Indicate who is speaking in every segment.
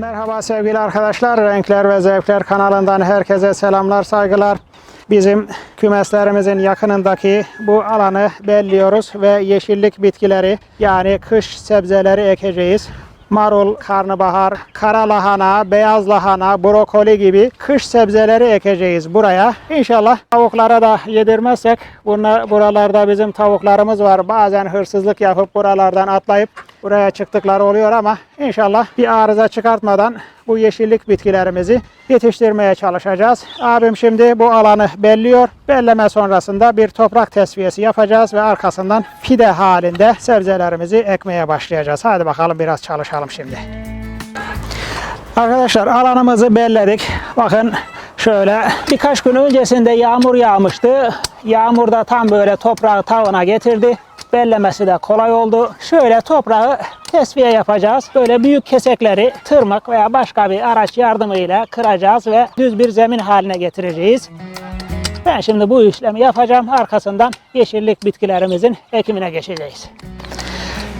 Speaker 1: Merhaba sevgili arkadaşlar. Renkler ve Zevkler kanalından herkese selamlar, saygılar. Bizim kümeslerimizin yakınındaki bu alanı belliyoruz ve yeşillik bitkileri yani kış sebzeleri ekeceğiz. Marul, karnabahar, kara lahana, beyaz lahana, brokoli gibi kış sebzeleri ekeceğiz buraya. İnşallah tavuklara da yedirmezsek bunlar, buralarda bizim tavuklarımız var. Bazen hırsızlık yapıp buralardan atlayıp buraya çıktıkları oluyor ama inşallah bir arıza çıkartmadan bu yeşillik bitkilerimizi yetiştirmeye çalışacağız. Abim şimdi bu alanı belliyor. Belleme sonrasında bir toprak tesviyesi yapacağız ve arkasından fide halinde sebzelerimizi ekmeye başlayacağız. Hadi bakalım biraz çalışalım şimdi. Arkadaşlar alanımızı belledik. Bakın şöyle birkaç gün öncesinde yağmur yağmıştı. Yağmur da tam böyle toprağı tavana getirdi. Bellemesi de kolay oldu. Şöyle toprağı tesviye yapacağız. Böyle büyük kesekleri tırmık veya başka bir araç yardımıyla kıracağız ve düz bir zemin haline getireceğiz. Ben şimdi bu işlemi yapacağım. Arkasından yeşillik bitkilerimizin ekimine geçeceğiz.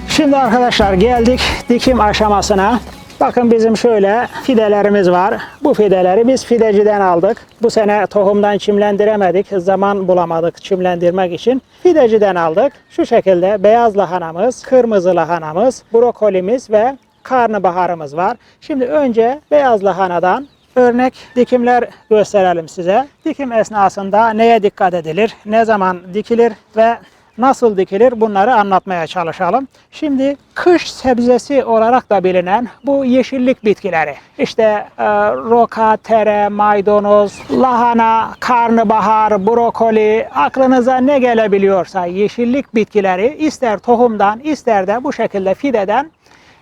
Speaker 1: Şimdi arkadaşlar geldik dikim aşamasına. Bakın bizim şöyle fidelerimiz var. Bu fideleri biz fideciden aldık. Bu sene tohumdan çimlendiremedik. Zaman bulamadık çimlendirmek için. Fideciden aldık. Şu şekilde beyaz lahanamız, kırmızı lahanamız, brokolimiz ve karnabaharımız var. Şimdi önce beyaz lahanadan örnek dikimler gösterelim size. Dikim esnasında neye dikkat edilir, ne zaman dikilir ve nasıl dikilir bunları anlatmaya çalışalım. Şimdi kış sebzesi olarak da bilinen bu yeşillik bitkileri. İşte e, roka, tere, maydanoz, lahana, karnabahar, brokoli aklınıza ne gelebiliyorsa yeşillik bitkileri ister tohumdan ister de bu şekilde fideden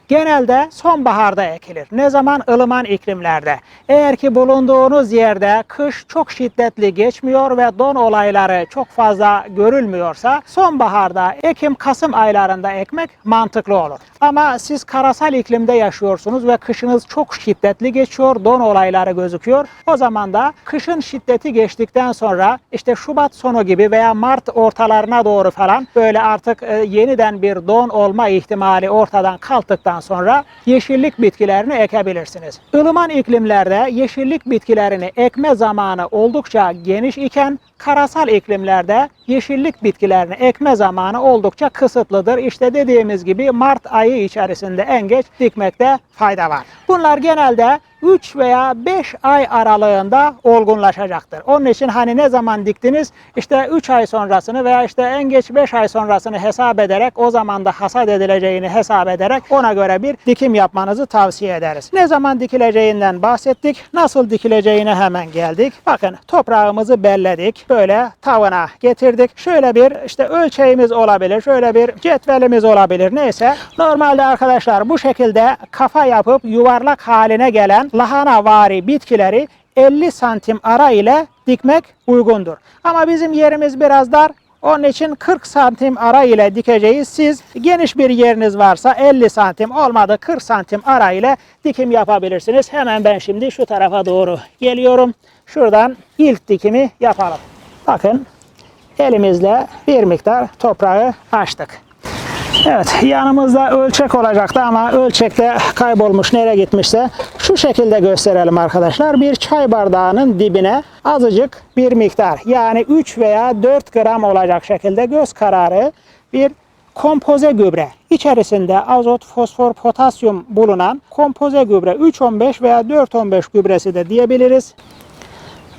Speaker 1: genelde sonbaharda ekilir. Ne zaman? ılıman iklimlerde. Eğer ki bulunduğunuz yerde kış çok şiddetli geçmiyor ve don olayları çok fazla görülmüyorsa sonbaharda Ekim-Kasım aylarında ekmek mantıklı olur. Ama siz karasal iklimde yaşıyorsunuz ve kışınız çok şiddetli geçiyor, don olayları gözüküyor. O zaman da kışın şiddeti geçtikten sonra işte Şubat sonu gibi veya Mart ortalarına doğru falan böyle artık e, yeniden bir don olma ihtimali ortadan kalktıktan sonra yeşillik bitkilerini ekebilirsiniz. Ilıman iklimlerde yeşillik bitkilerini ekme zamanı oldukça geniş iken karasal iklimlerde yeşillik bitkilerini ekme zamanı oldukça kısıtlıdır. İşte dediğimiz gibi Mart ayı içerisinde en geç dikmekte fayda var. Bunlar genelde 3 veya 5 ay aralığında olgunlaşacaktır. Onun için hani ne zaman diktiniz işte 3 ay sonrasını veya işte en geç 5 ay sonrasını hesap ederek o zaman da hasat edileceğini hesap ederek ona göre bir dikim yapmanızı tavsiye ederiz. Ne zaman dikileceğinden bahsettik. Nasıl dikileceğine hemen geldik. Bakın toprağımızı belledik. Böyle tavana getirdik. Şöyle bir işte ölçeğimiz olabilir. Şöyle bir cetvelimiz olabilir. Neyse. Normalde arkadaşlar bu şekilde kafa yapıp yuvarlak haline gelen lahana vari bitkileri 50 santim ara ile dikmek uygundur. Ama bizim yerimiz biraz dar. Onun için 40 santim ara ile dikeceğiz. Siz geniş bir yeriniz varsa 50 santim olmadı 40 santim ara ile dikim yapabilirsiniz. Hemen ben şimdi şu tarafa doğru geliyorum. Şuradan ilk dikimi yapalım. Bakın elimizle bir miktar toprağı açtık. Evet yanımızda ölçek olacaktı ama ölçekte kaybolmuş nereye gitmişse şu şekilde gösterelim arkadaşlar. Bir çay bardağının dibine azıcık bir miktar yani 3 veya 4 gram olacak şekilde göz kararı bir kompoze gübre. İçerisinde azot, fosfor, potasyum bulunan kompoze gübre 3.15 veya 4.15 gübresi de diyebiliriz.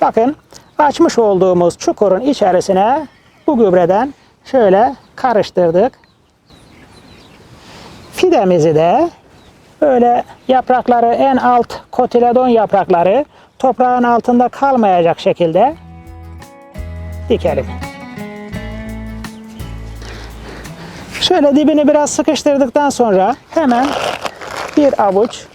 Speaker 1: Bakın açmış olduğumuz çukurun içerisine bu gübreden şöyle karıştırdık. Fidemizi de böyle yaprakları en alt kotiledon yaprakları toprağın altında kalmayacak şekilde dikelim. Şöyle dibini biraz sıkıştırdıktan sonra hemen bir avuç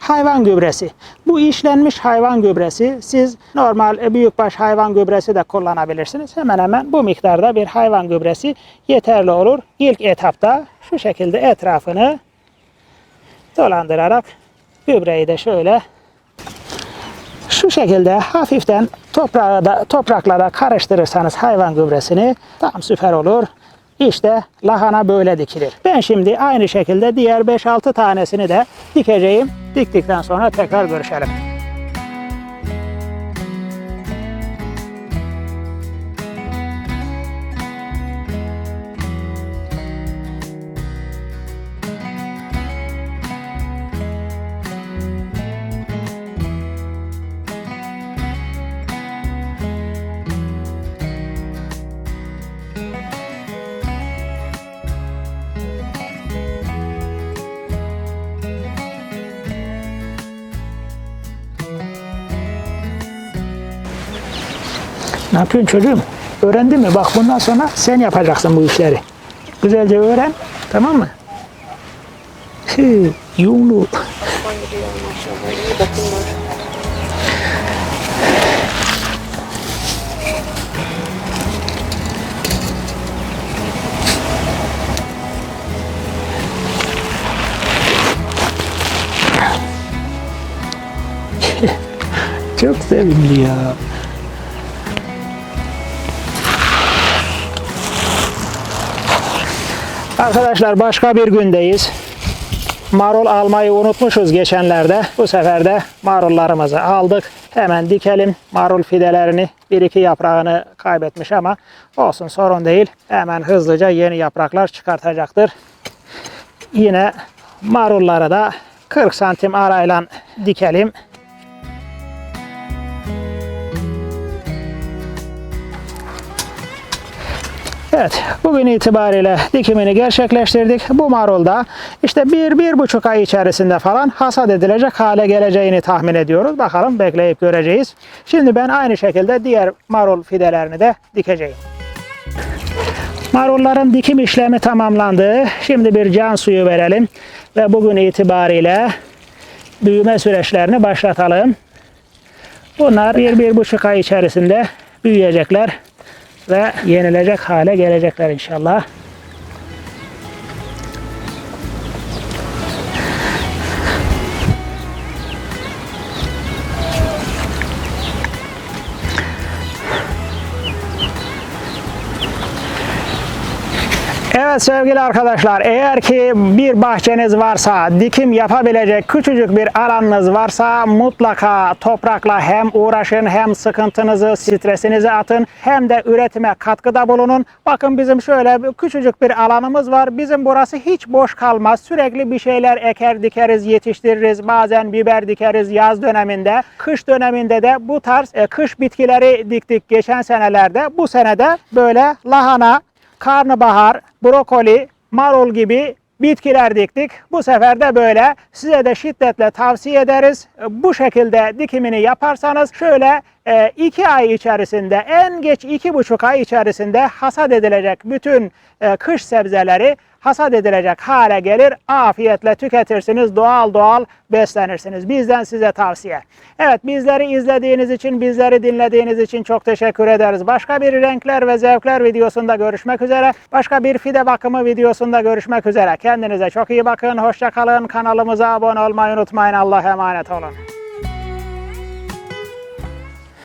Speaker 1: hayvan gübresi. Bu işlenmiş hayvan gübresi siz normal e, büyükbaş hayvan gübresi de kullanabilirsiniz. Hemen hemen bu miktarda bir hayvan gübresi yeterli olur. İlk etapta şu şekilde etrafını dolandırarak gübreyi de şöyle şu şekilde hafiften toprağı da, toprakla da karıştırırsanız hayvan gübresini tam süper olur. İşte lahana böyle dikilir. Ben şimdi aynı şekilde diğer 5-6 tanesini de dikeceğim. Diktikten sonra tekrar görüşelim. Ne yapıyorsun çocuğum? Öğrendin mi? Bak bundan sonra sen yapacaksın bu işleri. Güzelce öğren. Tamam mı? Hı, yumlu. Çok sevimli ya. Arkadaşlar başka bir gündeyiz. Marul almayı unutmuşuz geçenlerde. Bu sefer de marullarımızı aldık. Hemen dikelim marul fidelerini. Bir iki yaprağını kaybetmiş ama olsun sorun değil. Hemen hızlıca yeni yapraklar çıkartacaktır. Yine marulları da 40 santim arayla dikelim. Evet, bugün itibariyle dikimini gerçekleştirdik. Bu marul da işte bir, bir buçuk ay içerisinde falan hasat edilecek hale geleceğini tahmin ediyoruz. Bakalım bekleyip göreceğiz. Şimdi ben aynı şekilde diğer marul fidelerini de dikeceğim. Marulların dikim işlemi tamamlandı. Şimdi bir can suyu verelim ve bugün itibariyle büyüme süreçlerini başlatalım. Bunlar bir, bir buçuk ay içerisinde büyüyecekler ve yenilecek hale gelecekler inşallah. Evet sevgili arkadaşlar eğer ki bir bahçeniz varsa dikim yapabilecek küçücük bir alanınız varsa mutlaka toprakla hem uğraşın hem sıkıntınızı stresinizi atın hem de üretime katkıda bulunun. Bakın bizim şöyle küçücük bir alanımız var. Bizim burası hiç boş kalmaz. Sürekli bir şeyler eker dikeriz yetiştiririz. Bazen biber dikeriz yaz döneminde. Kış döneminde de bu tarz e, kış bitkileri diktik geçen senelerde. Bu senede böyle lahana, karnabahar, brokoli, marul gibi bitkiler diktik. Bu sefer de böyle size de şiddetle tavsiye ederiz. Bu şekilde dikimini yaparsanız şöyle e, iki ay içerisinde en geç iki buçuk ay içerisinde hasat edilecek bütün e, kış sebzeleri hasat edilecek hale gelir. Afiyetle tüketirsiniz. Doğal doğal beslenirsiniz. Bizden size tavsiye. Evet bizleri izlediğiniz için, bizleri dinlediğiniz için çok teşekkür ederiz. Başka bir renkler ve zevkler videosunda görüşmek üzere. Başka bir fide bakımı videosunda görüşmek üzere. Kendinize çok iyi bakın. Hoşça kalın. Kanalımıza abone olmayı unutmayın. Allah'a emanet olun.